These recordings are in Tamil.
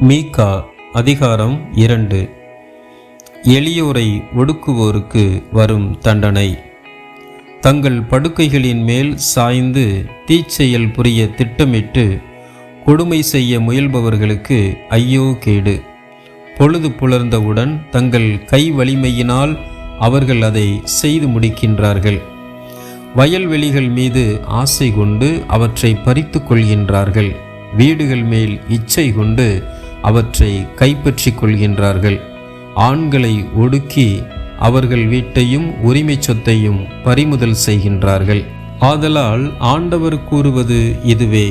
மீகா அதிகாரம் இரண்டு. எளியோரை ஒடுக்குவோருக்கு வரும் தண்டனை. தங்கள் படுக்கைகளின் மேல் சாய்ந்து தீச்செயல் புரிய திட்டமிட்டு கொடுமை செய்ய முயல்பவர்களுக்கு ஐயோ கேடு. பொழுது புலர்ந்தவுடன் தங்கள் கை வலிமையினால் அவர்கள் அதை செய்து முடிக்கின்றார்கள். வயல்வெளிகள் மீது ஆசை கொண்டு அவற்றை பறித்து கொள்கின்றார்கள். வீடுகள் மேல் இச்சை கொண்டு அவற்றை கைப்பற்றி கொள்கின்றார்கள். ஆண்களை ஒடுக்கி அவர்கள் வீட்டையும் உரிமை சொத்தையும் பறிமுதல் செய்கின்றார்கள். ஆதலால் ஆண்டவர் கூறுவது இதுவே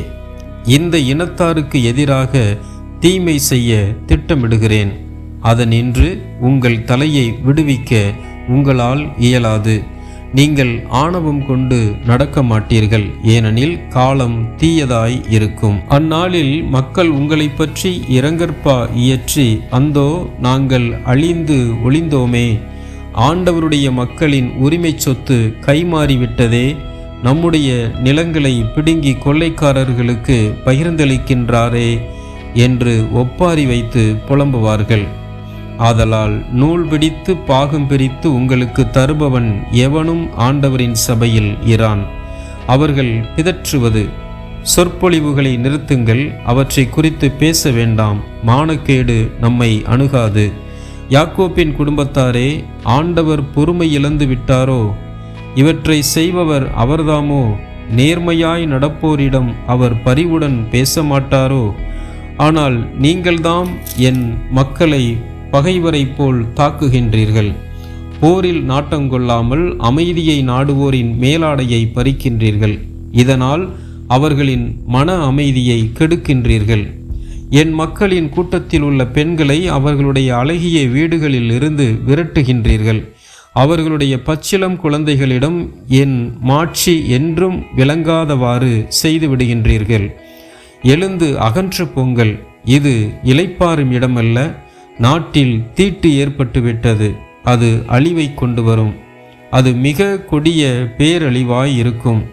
இந்த இனத்தாருக்கு எதிராக தீமை செய்ய திட்டமிடுகிறேன். அதனின்று உங்கள் தலையை விடுவிக்க உங்களால் இயலாது. நீங்கள் ஆணவம் கொண்டு நடக்க மாட்டீர்கள். ஏனெனில் காலம் தீயதாய் இருக்கும். அந்நாளில் மக்கள் உங்களை பற்றி இரங்கற்பா இயற்றி அந்தோ நாங்கள் அழிந்து ஒளிந்தோமே. ஆண்டவருடைய மக்களின் உரிமை சொத்து கைமாறிவிட்டதே. நம்முடைய நிலங்களை பிடுங்கி கொள்ளைக்காரர்களுக்கு பகிர்ந்தளிக்கின்றாரே என்று ஒப்பாரி வைத்து புலம்புவார்கள். ஆதலால் நூல் பிடித்து பாகம் பிரித்து உங்களுக்கு தருபவன் எவனும் ஆண்டவரின் சபையில் இரான். அவர்கள் பிதற்றுவது. சொற்பொழிவுகளை நிறுத்துங்கள் அவற்றை குறித்து பேச வேண்டாம் மானக்கேடு நம்மை அணுகாது. யாக்கோப்பின் குடும்பத்தாரே ஆண்டவர் பொறுமை இழந்து விட்டாரோ? இவற்றை செய்பவர் அவர்தாமோ? நேர்மையாய் நடப்போரிடம் அவர் பரிவுடன் பேச மாட்டாரோ? ஆனால் நீங்கள்தாம் என் மக்களை பகைவரைப் போல் தாக்குகின்றீர்கள். போரில் நாட்டங்கொள்ளாமல் அமைதியை நாடுவோரின் மேலாடையை பறிக்கின்றீர்கள். இதனால் அவர்களின் மன அமைதியை கெடுக்கின்றீர்கள். என் மக்களின் கூட்டத்தில் உள்ள பெண்களை அவர்களுடைய அழகிய வீடுகளில் இருந்து விரட்டுகின்றீர்கள். அவர்களுடைய பச்சிலம் குழந்தைகளிடம் என் மாட்சி என்றும் விளங்காதவாறு செய்து விடுகின்றீர்கள். எழுந்து அகன்று பொங்கல் இது இலைப்பாறும் இடமல்ல. நாட்டில் தீட்டு ஏற்பட்டுவிட்டது. அது அழிவை கொண்டு வரும் அது மிக கொடிய பேரழிவாய் இருக்கும்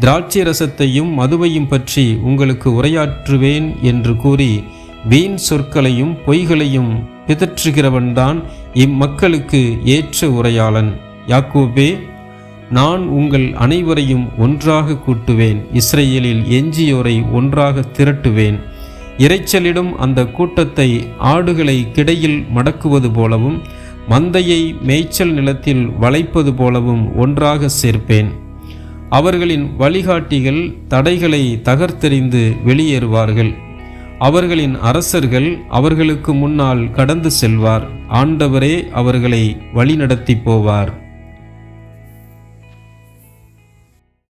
திராட்சை ரசத்தையும் மதுவையும் பற்றி உங்களுக்கு உரையாற்றுவேன் என்று கூறி வீண் சொற்களையும் பொய்களையும் பிதற்றுகிறவன்தான் இம்மக்களுக்கு ஏற்ற உரையாளன். யாக்கோபே நான் உங்கள் அனைவரையும் ஒன்றாக கூட்டுவேன். இஸ்ரேலில் எஞ்சியோரை ஒன்றாக திரட்டுவேன். இறைச்சலிடும் அந்த கூட்டத்தை ஆடுகளை கிடையில் மடக்குவது போலவும் மந்தையை மேய்ச்சல் நிலத்தில் வளைப்பது போலவும் ஒன்றாக சேர்ப்பேன். அவர்களின் வழிகாட்டிகள் தடைகளை தகர்த்தெறிந்து வெளியேறுவார்கள். அவர்களின் அரசர்கள் அவர்களுக்கு முன்னால் கடந்து செல்வார். ஆண்டவரே அவர்களை வழிநடத்தி போவார்.